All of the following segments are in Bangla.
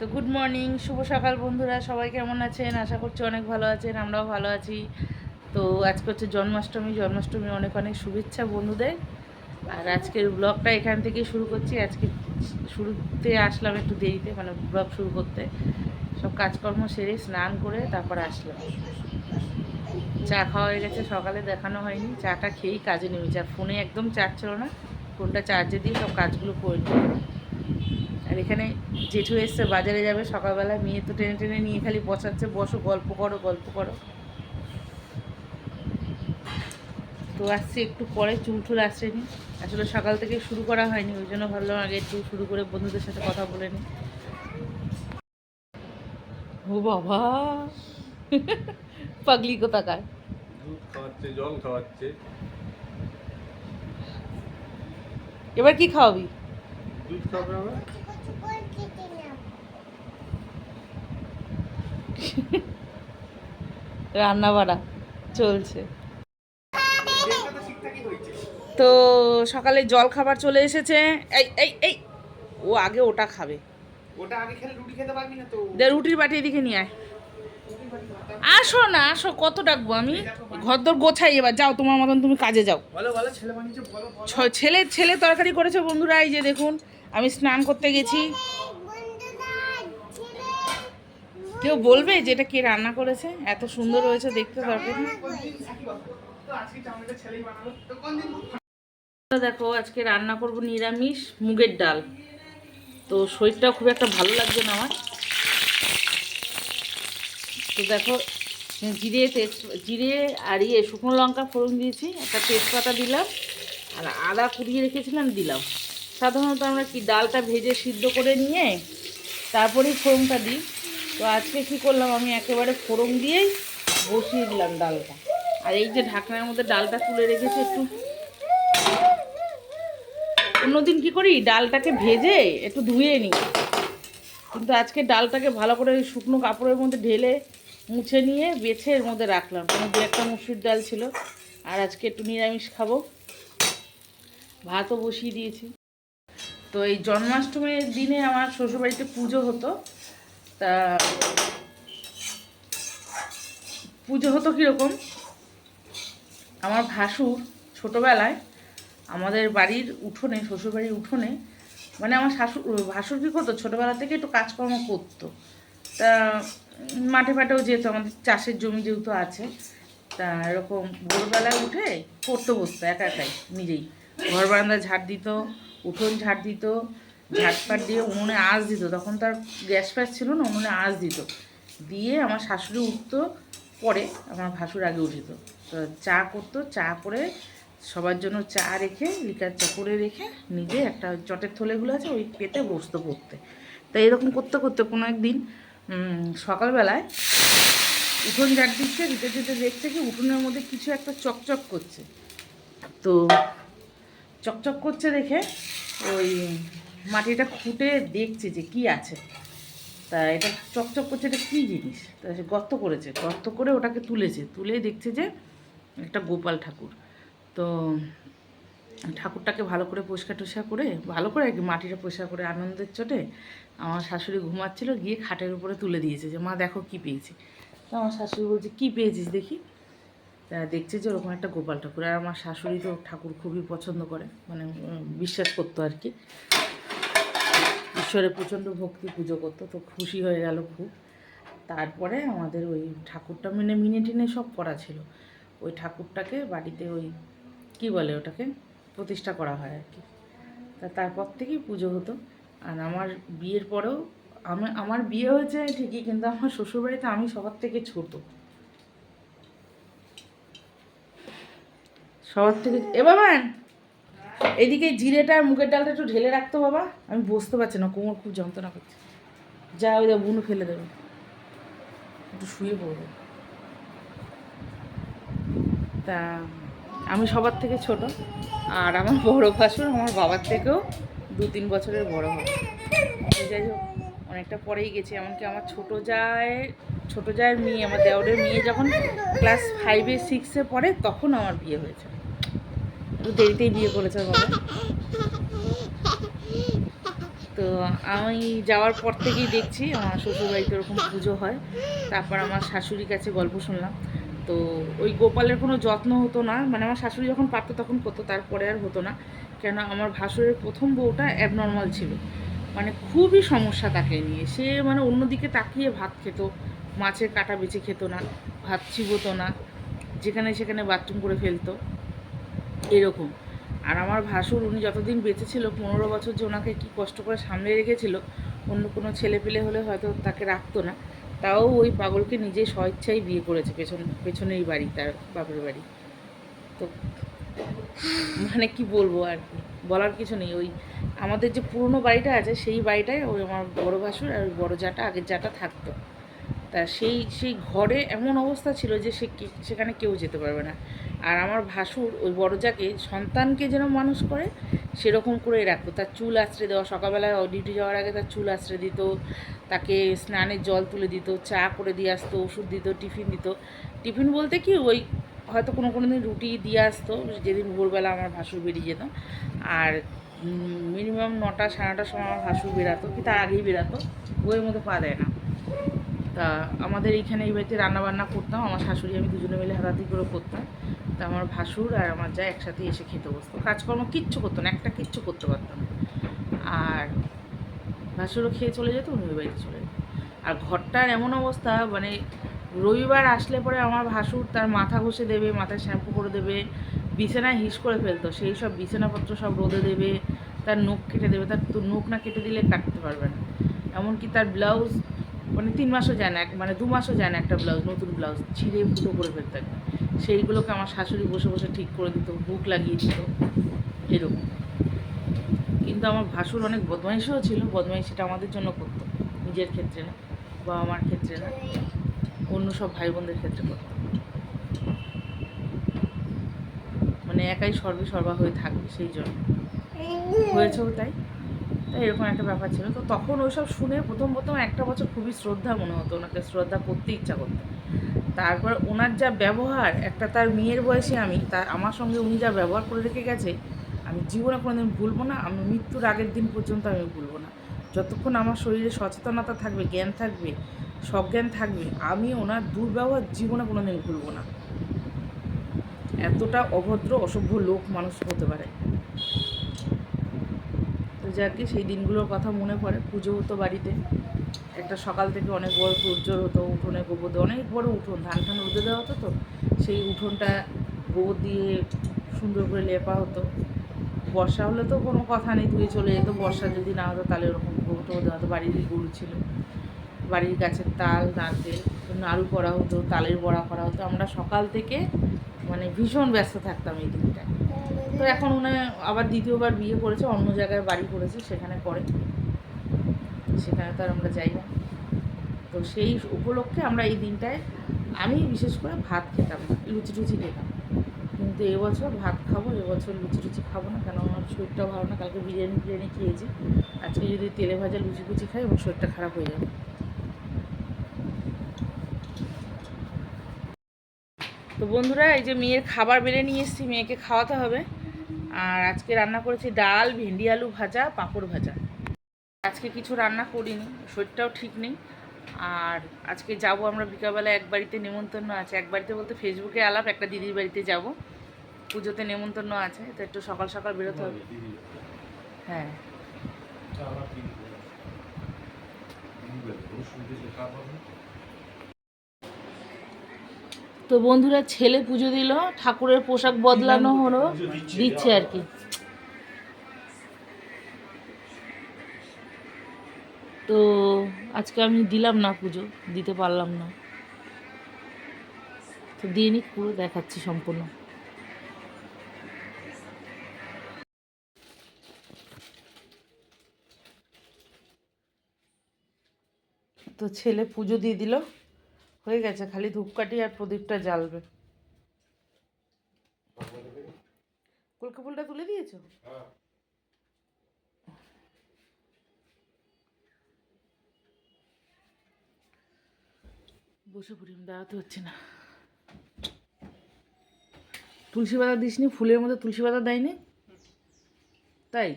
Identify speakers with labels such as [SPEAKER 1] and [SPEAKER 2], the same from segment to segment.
[SPEAKER 1] তো গুড মর্নিং শুভ সকাল বন্ধুরা, সবাই কেমন আছেন? আশা করছি অনেক ভালো আছেন, আমরাও ভালো আছি। তো আজকে হচ্ছে জন্মাষ্টমী জন্মাষ্টমী অনেক অনেক শুভেচ্ছা বন্ধুদের। আর আজকের ব্লগটা এখান থেকেই শুরু করছি। আজকে শুরুতে আসলাম একটু দেরিতে মানে ব্লগ শুরু করতে। সব কাজকর্ম সেরে স্নান করে তারপর আসলাম। চা খাওয়া হয়ে গেছে, সকালে দেখানো হয়নি। চাটা খেয়েই কাজে নেমেছি। আর ফোনে একদম চার্জ ছিল না। ফোনটা চার্জে দিয়ে সব কাজগুলো করে আর এখানে জেঠু এসছে বাজারে যাবে সকালবেলা মেয়ে তো টেনে টেনে নিয়ে খালি বসাচ্ছে বসো গল্প করো গল্প করো। তো আসছি একটু পরে চুল টুল আসছেনি আসলে সকাল থেকে শুরু করা হয়নি ওই জন্য ভাবলাম আগে একটু শুরু করে বন্ধুদের সাথে কথা বলে নিই ও বাবা! পাগলি কোথাকার?
[SPEAKER 2] খাওয়াচ্ছে জল খাওয়াচ্ছে।
[SPEAKER 1] এবার কি খাওয়াবি?
[SPEAKER 2] দুধ খাওয়াবে
[SPEAKER 1] রান্না বাড়া চলছে। তো সকালে জল খাবার চলে এসেছে। এই এই এই ও আগে ওটা খাবে।
[SPEAKER 3] ওটা আগে খেলে রুটি খেতে পারবি না তো?
[SPEAKER 1] দে রুটির বাটি এদিকে নিয়ে আয়। আসো না আসো কত ডাকবো আমি? ঘরদোর গোছাই এবার যাও তোমার মতন তুমি কাজে যাও।
[SPEAKER 3] ছেলে
[SPEAKER 1] ছেলে তরকারি করেছে বন্ধুরা এই যে দেখুন। আমি স্নান করতে গেছি। কেউ বলবে যে এটা কে রান্না করেছে? এত সুন্দর হয়েছে দেখতে
[SPEAKER 3] কোনদিন
[SPEAKER 1] দেখো, আজকে রান্না করব নিরামিষ মুগের ডাল। তো শরীরটাও খুব একটা ভালো লাগছে না আমার। তো দেখো, জিরে তেজ, জিরে আর ইয়ে শুকনো লঙ্কা ফোড়ন দিয়েছি, একটা তেজপাতা দিলাম, আর আদা কুড়িয়ে রেখেছিলাম, দিলাম। সাধারণত আমরা কি ডালটা ভেজে সিদ্ধ করে নিয়ে তারপরেই ফোড়নটা দিই। তো আজকে কী করলাম, আমি একেবারে ফোড়ন দিয়েই বসিয়ে দিলাম ডালটা। আর এই যে ঢাকনার মধ্যে ডালটা তুলে রেখেছি একটু। অন্যদিন কি করি, ডালটাকে ভেজে একটু ধুয়ে নিই। কিন্তু আজকে ডালটাকে ভালো করে ওই শুকনো কাপড়ের মধ্যে ঢেলে মুছে নিয়ে বেছে এর মধ্যে রাখলাম। কোনো দু একটা মুসুর ডাল ছিল। আর আজকে একটু নিরামিষ খাব। ভাতও বসিয়ে দিয়েছি। তো এই জন্মাষ্টমীর দিনে আমার শ্বশুরবাড়িতে পুজো হতো। তা পুজো হতো কীরকম? আমার ভাসুর ছোটোবেলায় আমাদের বাড়ির উঠোনে, শ্বশুরবাড়ির উঠোনে মানে আমার শাশুর ভাসুর কী করতো? ছোটোবেলা থেকে একটু কাজকর্ম করতো। তা মাঠে ফাটেও যেত আমাদের চাষের জমি যেহেতু আছে, তা এরকম ভোরবেলায় উঠে পড়তে বসতো একা একাই নিজেই। ঘর বারান্দা ঝাড় দিত উঠোন ঝাড় দিত ঝাড়পাট দিয়ে উনুনে আঁচ দিত। তখন তার গ্যাস ফ্যাস ছিল না, উনুনে আঁচ দিত। দিয়ে আমার শাশুড়ি উঠতো, পরে আমার ভাসুর আগে উঠিত তো চা করতো, চা করে সবার জন্য চা রেখে, লিকার চা করে রেখে নিজে একটা চটের থলেগুলো আছে, ওই পেতে বসতো পড়তে। তা এরকম করতে করতে কোনো একদিন সকালবেলায় উঠোন ঝাড় দিচ্ছে, দিতে দিতে দেখছে কি উঠোনের মধ্যে কিছু একটা চকচক করছে। তো চকচক করছে দেখে ওই মাটিটা খুঁটে দেখছে যে কি আছে। তা এটা চকচক করছে, এটা কী জিনিস? তা সে গর্ত করেছে, গর্ত করে ওটাকে তুলেছে। তুলে দেখছে যে একটা গোপাল ঠাকুর। তো ঠাকুরটাকে ভালো করে পরিষ্কার টরিষ্কার করে, ভালো করে আর কি মাটিটা পরিষ্কার করে আনন্দের চোটে আমার শাশুড়ি ঘুমাচ্ছিল, গিয়ে খাটের উপরে তুলে দিয়েছে যে, মা, দেখো কি পেয়েছি। তো আমার শাশুড়ি বলছে, কী পেয়েছিস দেখি? তা দেখছে যে ওরকম একটা গোপাল ঠাকুর। আর আমার শাশুড়ি তো ঠাকুর খুবই পছন্দ করে মানে বিশ্বাস করতো আর কি। ঈশ্বরে প্রচণ্ড ভক্তি, পুজো করতো, তো খুশি হয়ে গেল খুব। তারপরে আমাদের ওই ঠাকুরটা মিনে মিনে টিনে সব করা ছিল। ওই ঠাকুরটাকে বাড়িতে ওই, কি বলে ওটাকে? প্রতিষ্ঠা করা হয় আর কি। তা তারপর থেকেই পুজো হতো। আর আমার বিয়ের পরেও আমি, আমার বিয়ে হয়েছে ঠিকই, কিন্তু আমার শ্বশুরবাড়িতে আমি সবার থেকে ছোট। সবার থেকে এ বাবান এদিকে জিরেটা আর মুগের ডালটা একটু ঢেলে রাখতো বাবা। আমি বসতে পারছি না, কোমর খুব যন্ত্রণা করছে। যা ওই বুনু ফেলে দেবে। একটু শুয়ে পড়বে। তা, আমি সবার থেকে ছোট, আর আমার বড় ভাসুর আমার বাবার থেকেও দু তিন বছরের বড় হবে। যাই হোক, অনেকটা পরেই গেছি, এমনকি আমার ছোটো যায় ছোটো জায়ের মেয়ে, আমার দেওরের মেয়ে যখন ক্লাস ফাইভে সিক্সে পড়ে, তখন আমার বিয়ে হয়েছে। একটু দেরিতেই বিয়ে করেছে বাবা। তো আমি যাওয়ার পর থেকেই দেখছি, আমার শ্বশুরবাড়িতে ওরকম পুজো হয়। তারপর আমার শাশুড়ির কাছে গল্প শুনলাম। তো ওই গোপালের কোনো যত্ন হতো না। মানে আমার শাশুড়ি যখন পারতো তখন করতো, তারপরে আর হতো না। কেন আমার ভাসুরের প্রথম বউটা অ্যাবনর্মাল ছিল। মানে খুবই সমস্যা তাকে নিয়ে। সে মানে অন্যদিকে তাকিয়ে ভাত খেত। মাছের কাটা বেছে খেত না, ভাত চিবোতো না। যেখানে সেখানে বাথরুম করে ফেলতো। এরকম। আর আমার ভাসুর উনি যতদিন বেঁচে ছিল, পনেরো বছর যে ওনাকে কী কষ্ট করে সামনে রেখেছিল, অন্য কোনো ছেলে পেলে হলে হয়তো তাকে রাখতো না। তাও ওই পাগলকে নিজে স্বেচ্ছাই বিয়ে করেছে, পেছন, পেছনেই বাড়ি, তার বাপের বাড়ি। তো মানে কি বলব আর কি? বলার কিছু নেই। ওই আমাদের যে পুরনো বাড়িটা আছে, সেই বাড়িটায় ওই আমার বড় ভাসুর আর ওই বড় জাটা, আগের জাটা থাকতো। তা সেই সেই ঘরে এমন অবস্থা ছিল যে সে সেখানে কেউ যেতে পারবে না। আর আমার ভাসুর ওই বড়জাকে সন্তানকে যেন মানুষ করে, সেরকম করেই রাখতো। তার চুল আশ্রে দেওয়া, সকালবেলায় ডিউটি যাওয়ার আগে তার চুল আশ্রে দিত, তাকে স্নানের জল তুলে দিত, চা করে দিয়ে আসতো, ওষুধ দিত, টিফিন দিত। টিফিন বলতে কি, ওই হয়তো কোনো কোনো দিন রুটি দিয়ে আসতো, যেদিন ভোরবেলা আমার ভাসুর বেরিয়ে যেত। আর মিনিমাম নটা, সাড়ে নটার সময় আমার ভাসুর বেরাতো, কি তার আগেই বেরাতো বইয়ের মধ্যে পা দেয় না। তা আমাদের এইখানে এই বাড়িতে রান্নাবান্না করতাম, আমার শাশুড়ি, আমি দুজনে মিলে হাতাহাতি করে করতাম। তা আমার ভাসুর আর আমার যা একসাথে এসে খেতে বসতো। কাজকর্ম কিচ্ছু করতো না, একটা কিচ্ছু করতে পারতাম না। আর ভাসুরও খেয়ে চলে যেত উনি বাড়িতে চলে যেত। আর ঘরটার এমন অবস্থা মানে রবিবার আসলে পরে আমার ভাসুর তার মাথা ঘষে দেবে, মাথায় শ্যাম্পু করে দেবে, বিছানায় হিস করে ফেলতো, সেই সব বিছানাপত্র সব রোদে দেবে, তার নখ কেটে দেবে, তার তো নখ না কেটে দিলে কাটতে পারবে না। এমনকি তার ব্লাউজ মানে তিন মাসও যায় না মানে দু মাসও যায় না একটা ব্লাউজ, নতুন ব্লাউজ, ছিঁড়ে ফুটো করে ফেলতে হয়। সেইগুলোকে আমার শাশুড়ি বসে বসে ঠিক করে দিত, বুক লাগিয়ে দিত, এরকম। কিন্তু আমার ভাসুর অনেক বদমাইশও ছিল বদমাইশিটা আমাদের জন্য করতো, নিজের ক্ষেত্রে না বা আমার ক্ষেত্রে না, অন্য সব ভাই বোনদের ক্ষেত্রে করতো। মানে একাই সর্বে সর্বা হয়ে থাকবে, সেই জন্য। হয়েছেও তাই। তাই এরকম একটা ব্যাপার ছিল। তো তখন ওইসব শুনে প্রথম প্রথম একটা বছর খুবই শ্রদ্ধা মনে হতো ওনাকে, শ্রদ্ধা করতে ইচ্ছা করতো। তারপর ওনার যা ব্যবহার, একটা তার মেয়ের বয়সে আমি তার আমার সঙ্গে উনি যা ব্যবহার করে রেখে গেছে, আমি জীবনে কোনোদিন ভুলবো না, আমি মৃত্যুর আগের দিন পর্যন্ত আমি ভুলবো না। যতক্ষণ আমার শরীরে সচেতনতা থাকবে, জ্ঞান থাকবে, সজ্ঞান থাকবে, আমি ওনার দুর্ব্যবহার জীবনে কোনোদিন ভুলবো না। এতটা অভদ্র, অসভ্য লোক মানুষ হতে পারে। যাকে সেই দিনগুলোর কথা মনে পড়ে। পুজো হতো বাড়িতে। একটা সকাল থেকে অনেক বড় তোরজোর হতো, উঠোনে গোবর দিয়ে অনেক বড় উঠোন ধান টান রোদে দেওয়া হতো তো। সেই উঠোনটা গোবর দিয়ে সুন্দর করে লেপা হতো। বর্ষা হলে তো কোনো কথা নেই, ধুয়ে চলে যেত। বর্ষা যদি না হতো তাহলে ওরকম গোবর টোবর দেওয়া হতো বাড়িরই গরু ছিল। বাড়ির গাছের তাল, নারকেল, নাড়ু করা হতো, তালের বড়া করা হতো। আমরা সকাল থেকে মানে ভীষণ ব্যস্ত থাকতাম এই দিনটা তো এখন উনি আবার দ্বিতীয়বার বিয়ে করেছে, অন্য জায়গায় বাড়ি করেছে, সেখানে করে। সেখানে তো আর আমরা যাই না। তো সেই উপলক্ষে আমরা এই দিনটায় আমি বিশেষ করে ভাত খেতাম, লুচি টুচি খেতাম। কিন্তু এবছর ভাত খাব, এবছর লুচি টুচি খাব না, কেন আমার শরীরটা ভালো না, কালকে বিরিয়ানি বিরিয়ানি খেয়েছি। আজকে যদি তেলে ভাজা লুচি কুচি খাই, আমার শরীরটা খারাপ হয়ে যাবে। তো বন্ধুরা, এই যে মেয়ের খাবার বেড়ে নিয়ে এসেছি, মেয়েকে খাওয়াতে হবে। আর আজকে রান্না করেছি ডাল, ভেন্ডি, আলু ভাজা, পাঁপড় ভাজা। আজকে কিছু রান্না করিনি, শরীরটাও ঠিক নেই। আর আজকে যাব আমরা বিকালবেলা এক বাড়িতে নেমন্তন্ন আছে। এক বাড়িতে বলতে ফেসবুকে আলাপ, একটা দিদির বাড়িতে যাব। পুজোতে নেমন্তন্ন আছে, তো একটু সকাল সকাল বেরোতে হবে। হ্যাঁ। তো বন্ধুরা ছেলে পুজো দিল ঠাকুরের পোশাক বদলানো হলো দিচ্ছে আর কি। তো আজকে আমি দিলাম না পুজো দিতে পারলাম না। তো দিয়ে নি পুরো দেখাচ্ছি সম্পূর্ণ। তো ছেলে পুজো দিয়ে দিল। হয়ে গেছে, খালি ধূপকাঠি আর প্রদীপটা জ্বালবে। কলকা ফুলটা তুলে দিয়েছ? বসে পড়ি দাঁড়াতে হচ্ছে না। তুলসী পাতা দিসনি, ফুলের মধ্যে তুলসী পাতা দেয়নি? তাই?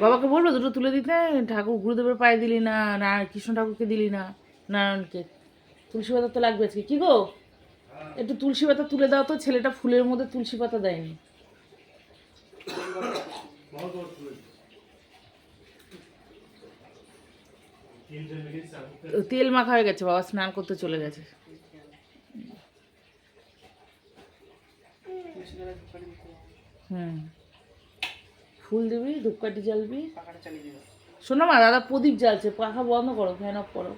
[SPEAKER 1] বাবাকে বলব, দুটো তুলে দিতে, ঠাকুর গুরুদেবের পায়ে দিলি না না, কৃষ্ণ ঠাকুরকে দিলি না, নারায়ণকে। তুলসী পাতা তো লাগবে আজকে। কি গো? একটু তুলসী পাতা তুলে দাও তো, ছেলেটা ফুলের মধ্যে তুলসী পাতা দেয়নি। তেল মাখা হয়ে গেছে, বাবা, স্নান করতে চলে গেছে। হুম। ফুল দিবি, ধূপকাঠি জ্বালবি। শোনো মা, দাদা প্রদীপ জ্বালছে, পাখা বন্ধ করো ফ্যান অফ করো।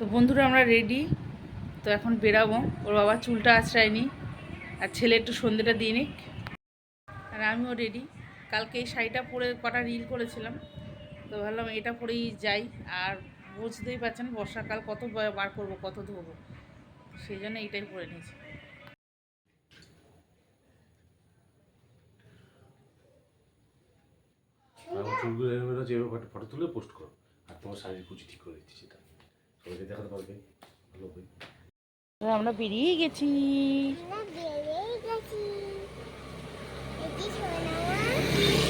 [SPEAKER 1] তো বন্ধুরা, আমরা রেডি তো এখন বেরাবো। ওর বাবা চুলটা আঁচড়ায়নি আর ছেলে একটু সন্ধ্যেটা দিয়ে নিক। আর আমিও রেডি কালকে এই শাড়িটা পরে কটা রিল করেছিলাম। তো ভাবলাম এটা পরেই যাই। আর বুঝতেই পারছেন, বর্ষাকাল কত বার- করব, কত ধোবো সেই জন্য এইটাই পরে নিয়েছি।
[SPEAKER 2] ফটো তুলে পোস্ট করো। আর তোমার শাড়ির কুচি ঠিক করে দিচ্ছি সেটা। সবাইকে দেখাতে পারবে? ভালো হবে।
[SPEAKER 1] আমরা বেরিয়ে গেছি।
[SPEAKER 4] আমরা বেরিয়ে গেছি। এটি সোনামা।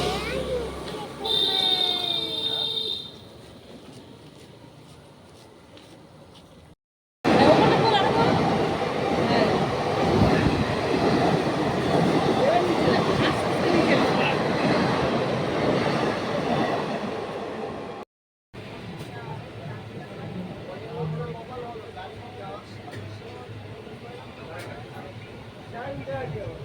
[SPEAKER 4] Thank you.